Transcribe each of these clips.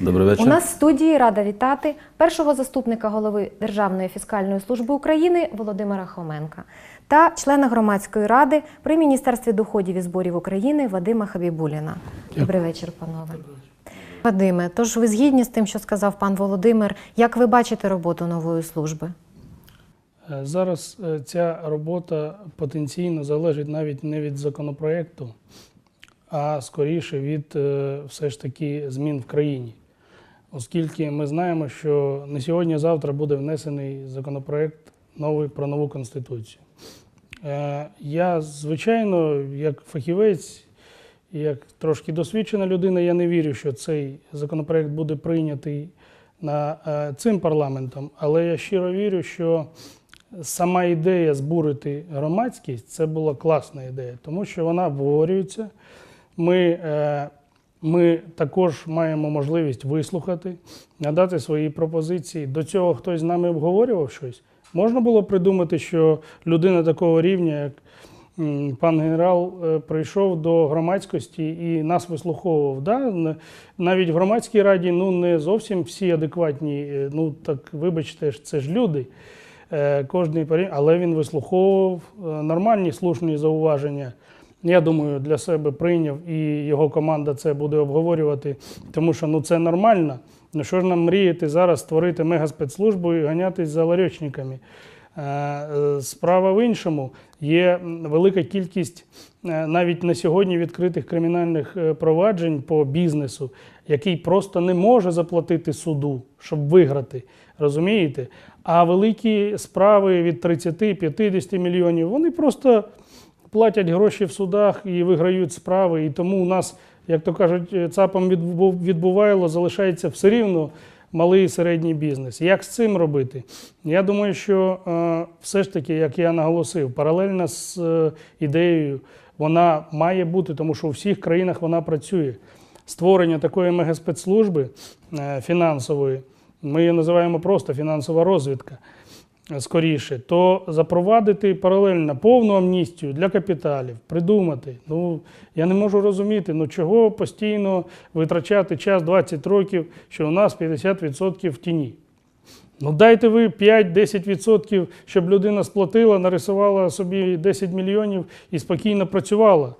Добрий вечір. У нас в студії рада вітати першого заступника голови Державної фіскальної служби України Володимира Хоменка та члена громадської ради при Міністерстві доходів і зборів України Вадима Хабібуліна. Добрий вечір, панове. Вадиме, тож ви згідні з тим, що сказав пан Володимир, як ви бачите роботу нової служби? Е, Зараз е, ця робота потенційно залежить навіть не від законопроекту, а скоріше від е, все ж таки змін в країні. Оскільки ми знаємо, що не сьогодні, а завтра буде внесений законопроект новий про нову конституцію. Е, Я, звичайно, як фахівець, як трошки досвідчена людина, я не вірю, що цей законопроект буде прийнятий на е, цим парламентом, але я щиро вірю, що сама ідея збурити громадськість це була класна ідея, тому що вона обговорюється. Ми, е, ми також маємо можливість вислухати, надати свої пропозиції. До цього хтось з нами обговорював щось. Можна було придумати, що людина такого рівня, як пан генерал, е, прийшов до громадськості і нас вислуховував. Да? Навіть в громадській раді ну, не зовсім всі адекватні. е, Ну так вибачте, це ж люди. Е, Кожний але він вислуховував нормальні слушні зауваження. Я думаю, для себе прийняв і його команда це буде обговорювати, тому що ну це нормально. Ну що ж нам мріяти зараз створити мегаспецслужбу і ганятись за ларьочниками? Е, Справа в іншому. Є велика кількість е, навіть на сьогодні відкритих кримінальних е, проваджень по бізнесу, який просто не може заплатити суду, щоб виграти. Розумієте? А великі справи від 30-50 мільйонів, вони просто платять гроші в судах і виграють справи. І тому у нас, як то кажуть, ЦАПом відбу- відбувайло, залишається все рівно малий і середній бізнес. Як з цим робити? Я думаю, що е, все ж таки, як я наголосив, паралельно з е, ідеєю вона має бути, тому що у всіх країнах вона працює. Створення такої мегаспецслужби е, фінансової, ми її називаємо просто фінансова розвідка е, скоріше, то запровадити паралельно повну амністію для капіталів, придумати. Ну, я не можу розуміти, ну чого постійно витрачати час 20 років, що у нас 50% в тіні. Ну дайте ви 5-10%, щоб людина сплатила, нарисувала собі 10 мільйонів і спокійно працювала.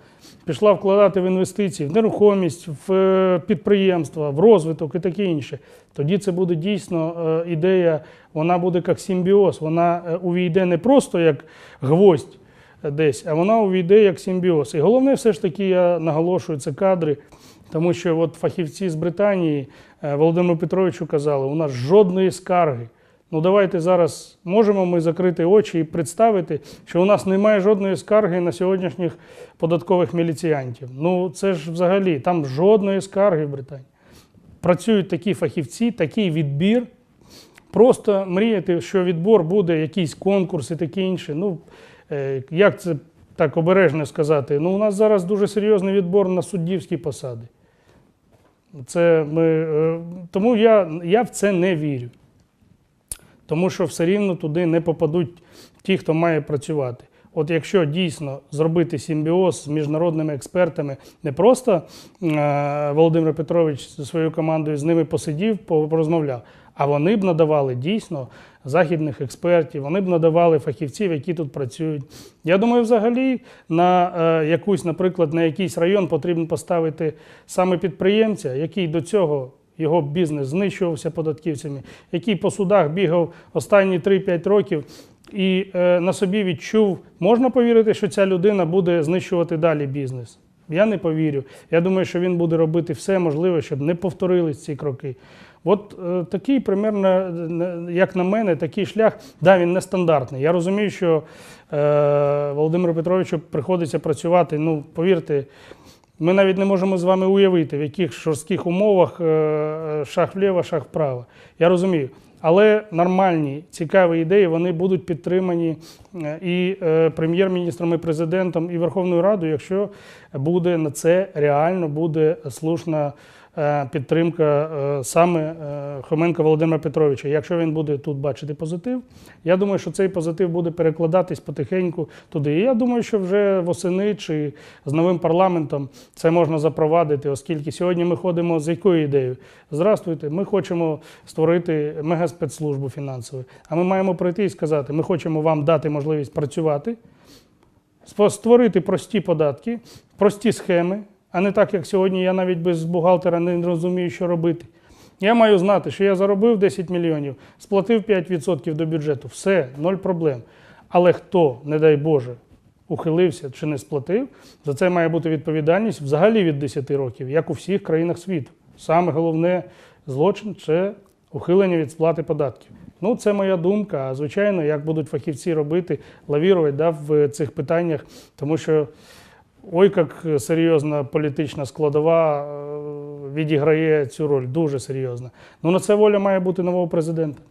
Пішла вкладати в інвестиції, в нерухомість, в е, підприємства, в розвиток і таке інше. Тоді це буде дійсно е, ідея, вона буде як симбіоз. Вона е, увійде не просто як гвоздь десь, а вона увійде як симбіоз. І головне, все ж таки, я наголошую, це кадри. Тому що от фахівці з Британії е, Володимиру Петровичу казали, у нас жодної скарги. Ну давайте зараз можемо ми закрити очі і представити, що у нас немає жодної скарги на сьогоднішніх податкових міліціянтів. Ну це ж взагалі там жодної скарги в Британії. Працюють такі фахівці, такий відбір. Просто мріяти, що відбор буде, якийсь конкурс і таке інше. Ну, е, як це так обережно сказати? Ну, у нас зараз дуже серйозний відбор на суддівські посади. Це ми, е, тому я, я в це не вірю. Тому що все рівно туди не попадуть ті, хто має працювати. От якщо дійсно зробити симбіоз з міжнародними експертами, не просто е, Володимир Петрович зі своєю командою з ними посидів, порозмовляв, а вони б надавали дійсно західних експертів, вони б надавали фахівців, які тут працюють. Я думаю, взагалі на е, якусь, наприклад, на якийсь район потрібно поставити саме підприємця, який до цього його бізнес знищувався податківцями, який по судах бігав останні 3-5 років і е, на собі відчув, можна повірити, що ця людина буде знищувати далі бізнес. Я не повірю. Я думаю, що він буде робити все можливе, щоб не повторились ці кроки. От е, такий, примерно, е, як на мене, такий шлях, да, він нестандартний. Я розумію, що е, Володимиру Петровичу приходиться працювати, ну, повірте, ми навіть не можемо з вами уявити, в яких жорстких умовах е, шаг вліво, шаг вправо. Я розумію. Але нормальні, цікаві ідеї вони будуть підтримані е, і е, прем'єр-міністром, і президентом, і Верховною Радою, якщо буде на це реально буде слушна підтримка е, саме е, Хоменка Володимира Петровича. Якщо він буде тут бачити позитив, я думаю, що цей позитив буде перекладатись потихеньку туди. І я думаю, що вже восени чи з новим парламентом це можна запровадити, оскільки сьогодні ми ходимо з якою ідеєю? Здравствуйте, ми хочемо створити мегаспецслужбу фінансову. А ми маємо прийти і сказати, ми хочемо вам дати можливість працювати, створити прості податки, прості схеми, а не так, як сьогодні я навіть без бухгалтера не розумію, що робити. Я маю знати, що я заробив 10 мільйонів, сплатив 5% до бюджету. Все, ноль проблем. Але хто, не дай Боже, ухилився чи не сплатив, за це має бути відповідальність взагалі від 10 років, як у всіх країнах світу. Саме головне злочин це ухилення від сплати податків. Ну, це моя думка. А звичайно, як будуть фахівці робити, лавірувати да, в цих питаннях, тому що ой, як серйозна політична складова е, відіграє цю роль, дуже серйозна. Ну на це воля має бути нового президента.